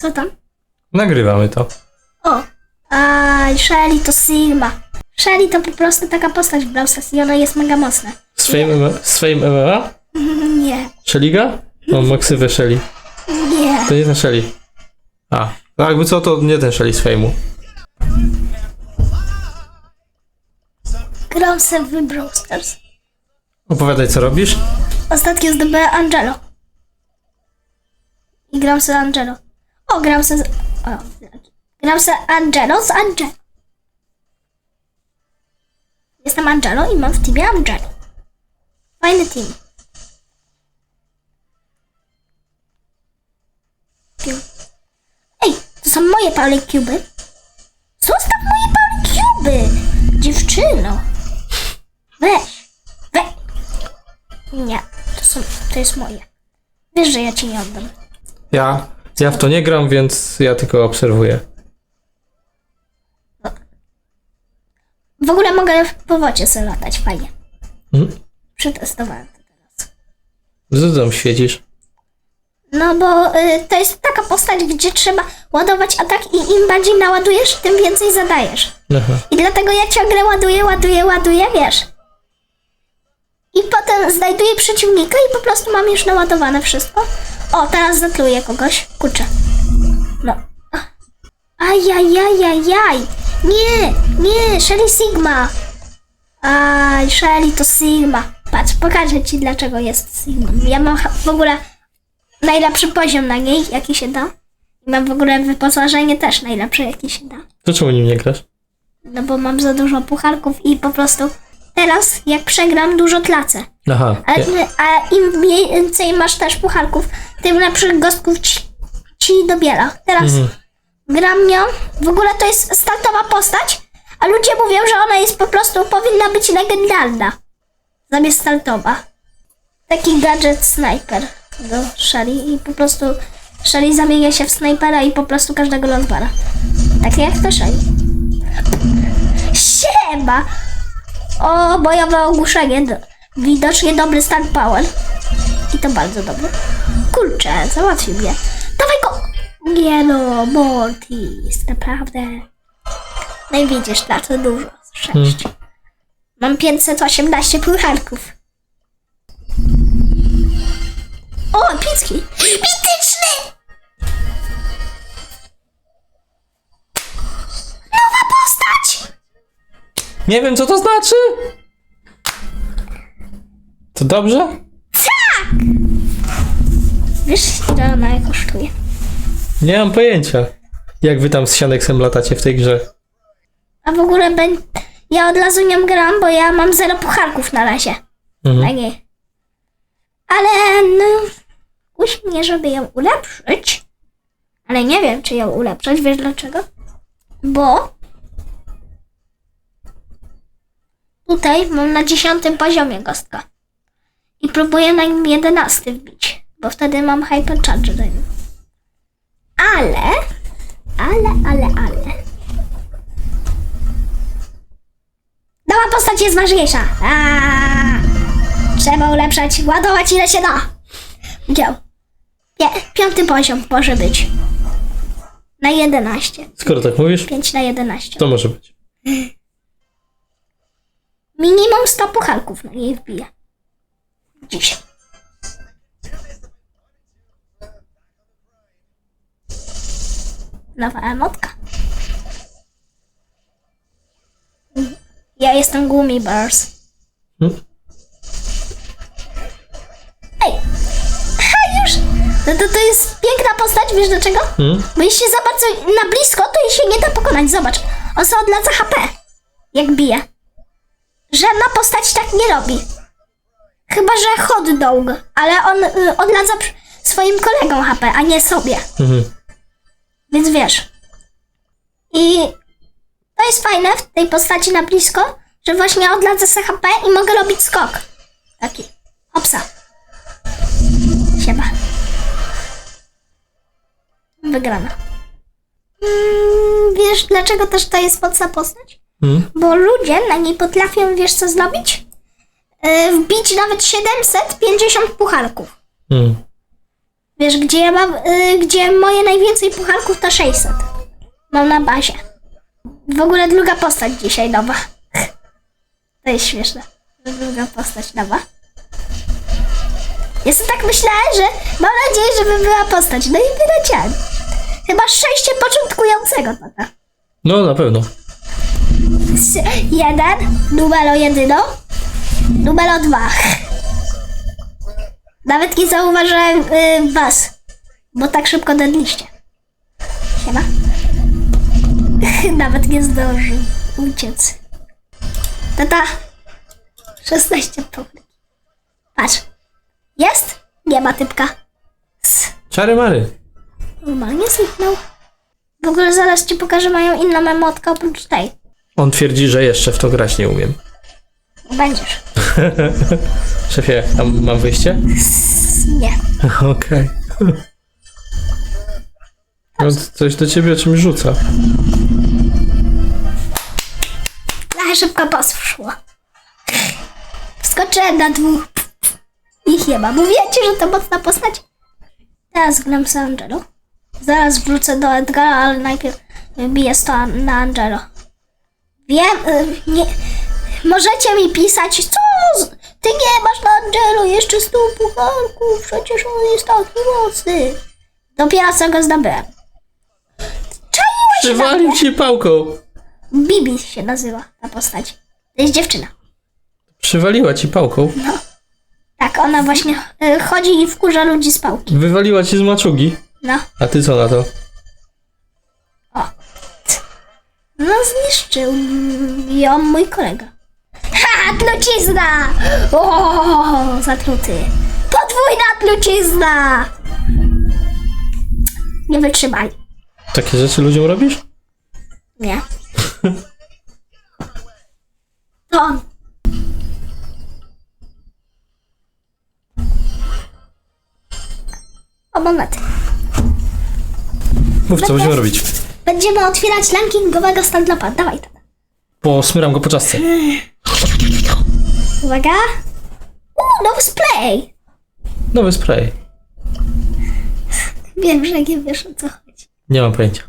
Co tam? Nagrywamy to. O! Aj, Shelly to Sigma. Shelly to po prostu taka postać w Brawl Stars i ona jest mega mocna. Z Fame, z fame MMA? Nie, Sheliga? No, maksywę Shelly. nie. To nie ten Shelly. A, no jakby co, to nie ten Shelly z Fame'u. Gram se w Brawl Stars. Opowiadaj, co robisz? Ostatnio zdobyłem Angelo. I gram se Angelo. O, gram se. O, gram se Angelo z Angelo. Jestem Angelo i mam w teamie Angelo. Fajny team. Ej, to są moje Pauli Cuby. Zostaw moje Pauli Cuby! Dziewczyno. Weź. Weź. Nie, to, są, to jest moje. Wiesz, że ja ci nie oddam. Ja, ja w to nie gram, więc ja tylko obserwuję. W ogóle mogę po wodzie sobie latać, fajnie. Mhm. Przetestowałem to teraz. Tam świecisz? No bo y, to jest taka postać, gdzie trzeba ładować atak i im bardziej naładujesz, tym więcej zadajesz. Aha. I dlatego ja ciągle ładuję, ładuję, ładuję, wiesz. I potem znajduję przeciwnika i po prostu mam już naładowane wszystko. O, teraz zatluję kogoś. Kurczę. No. Ajajajajaj. Nie, nie, Shelly Sigma. Aj, Shelly to Sigma. Patrz, pokażę ci dlaczego jest Sigma. Ja mam w ogóle najlepszy poziom na niej, jaki się da. I mam w ogóle wyposażenie też najlepsze, jakie się da. To czemu nim nie grasz? No bo mam za dużo pucharków i po prostu teraz jak przegram dużo tracę. Aha. A, Nie. a im więcej masz też pucharków, tym lepszych gostków ci, ci dobiera. Teraz Mhm. gram nią. W ogóle to jest startowa postać, a ludzie mówią, że ona jest po prostu powinna być legendarna. Zamiast startowa. Taki gadżet sniper do Shelly i po prostu Shelly zamienia się w snajpera i po prostu każdego rozwala. Tak jak to Shelly. Siema! O, bojowe ogłuszenie. Do- Widocznie dobry star power. I to bardzo dobry. Kurczę, załatwił mnie. Dawaj go! Nie no, Mortis, naprawdę. No i widzisz, na to dużo. Sześć. Mam 518 pucharków. O, epicki! Mityczny! Nie wiem, co to znaczy. To dobrze? Wiesz, ile ona kosztuje? Nie mam pojęcia. Jak wy tam z Sianeksem latacie w tej grze? A w ogóle ben... ja od razu nią gram, bo ja mam zero pucharków na razie. Mhm. Na niej. Ale no... Kusi mnie, żeby ją ulepszyć. Ale nie wiem, czy ją ulepszać. Wiesz dlaczego? Bo... Tutaj mam na dziesiątym poziomie gostka. I próbuję na nim jedenasty wbić. Bo wtedy mam hypercharge do nim. Ale... Ale, ale, ale... Nowa postać jest ważniejsza. Aaaa! Trzeba ulepszać, ładować ile się da. Dział. Pie- piąty poziom może być. Na 11. Skoro tak mówisz, 5 na 11. to może być. Minimum 100 pucharków na niej wbije. Dzisiaj. Nowa emotka. Ja jestem Gummy Bears. Hmm? Ej! Ha, już! No to, to jest piękna postać, wiesz dlaczego? Hmm? Bo jeśli za bardzo na blisko, to jej się nie da pokonać. Zobacz, on odladza HP, jak bije. Żadna postać tak nie robi. Chyba, że hot dog, ale on y, odladza przy- swoim kolegom HP, a nie sobie. Mhm. Więc wiesz. I to jest fajne w tej postaci na blisko, że właśnie odladza sobie HP i mogę robić skok. Taki. Hopsa. Siema. Wygrana. Mm, wiesz, dlaczego też to jest mocna postać? Hmm? Bo ludzie na niej potrafią, wiesz co zrobić? Yy, wbić nawet 750 pucharków. Hmm. Wiesz, gdzie ja mam, y, gdzie moje najwięcej pucharków to 600. Mam na bazie. W ogóle druga postać dzisiaj nowa. To jest śmieszne. Druga postać nowa. Ja sobie tak myślałem, że mam nadzieję, żeby była postać. No i wyleciałem. Chyba szczęście początkującego tata. No, na pewno. Jeden, numero jedyno, numero dwa. Nawet nie zauważyłem y, was, bo tak szybko dedliście. Siema. Nawet nie zdążył uciec. Tata, 16 powrót. Patrz. Jest? Nie ma typka. S- Czary mary. Normalnie zniknął. W ogóle zaraz ci pokażę moją inną emotkę oprócz tej. On twierdzi, że jeszcze w to grać nie umiem. Będziesz. Szefie, mam wyjście? Nie. Okej. On coś do ciebie o czymś rzuca. Ale szybko poszło. Wskoczyłem na dwóch. Ma. Mówię ci, że to mocna postać. Teraz gram z Angelo. Zaraz wrócę do Edgara, ale najpierw wybiję to na Angelo. Wiem, nie, możecie mi pisać, co? Ty nie masz na Angelo jeszcze stu pucharków, przecież on jest taki mocny. Dopiero co go zdobyłem. Czaiła się na mnie. Przywalił ci pałką. Bibi się nazywa ta postać. To jest dziewczyna. Przywaliła ci pałką. Tak, ona właśnie y, chodzi i wkurza ludzi z pałki. Wywaliła ci z maczugi. No, A ty co na to? No, zniszczył ją mój kolega. Ha, trucizna! O, zatruty. Podwójna trucizna! Nie wytrzymaj. Takie rzeczy ludziom robisz? Nie. To on. O, monety. Mów, co będziemy robić. Będziemy otwierać rankingowego standlopa. Dawaj to. Posmyram go po czaszce. Uwaga. Uuu, nowy spray. Nowy spray. Wiem, że nie wiesz o co chodzi. Nie mam pojęcia.